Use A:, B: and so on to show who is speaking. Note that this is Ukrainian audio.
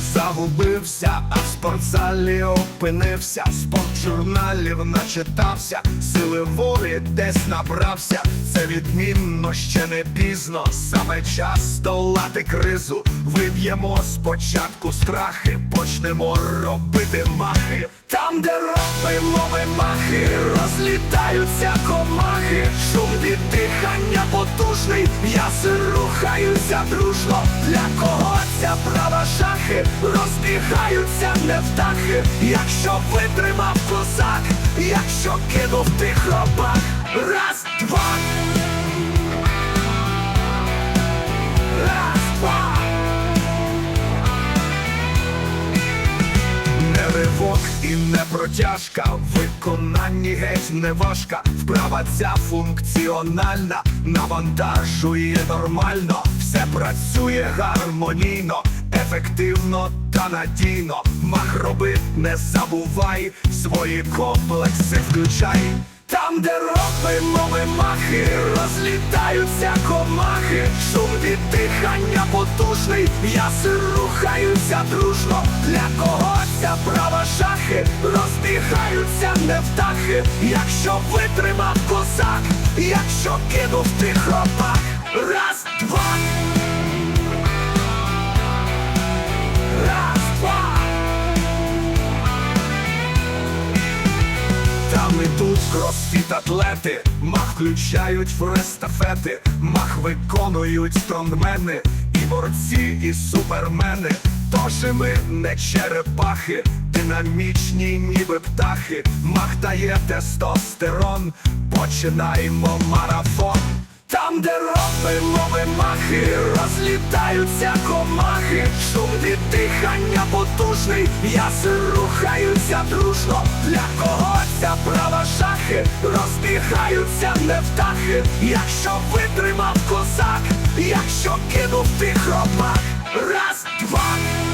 A: загубився, а в спортзалі опинився, спорт журналів начитався, сили волі десь набрався. Це відмінно ще не пізно. Саме час долати кризу. Виб'ємо спочатку страхи, почнемо робити махи. Там, де робимо ми махи, розлітаються комахи, шум від дихання потужний, м'яси рухаються дружно. Для кого ця права шахи розбігаються не птахи, якщо витримав козак, якщо кинув тих робах, раз, два. Не і не протяжка, в виконанні геть не важка, вправа ця функціональна, навантажує нормально, все працює гармонійно, ефективно та надійно. Мах роби, не забувай, свої комплекси включай. Там, де робимо ми махи, розлітаються комахи, шум від дихання потужний, м'яси рухаються дружно. Для кого ця права шахи розбігаються не птахи, якщо витримав козак, якщо кинув тих робах, раз, два. Ідуть кросфіт атлети, мах включають в естафети, мах виконують стронгмени, і борці, і супермени. Тож і ми не черепахи, динамічні, ніби птахи, мах дає тестостерон, починаємо марафон. Там, де робимо ми махи, розлітаються комахи, шум дихання потужний, м'яси рухаються дружно. Для кого ця права шахи розбігаються не птахи, якщо витримав козак, якщо кинув тих робак, раз, два.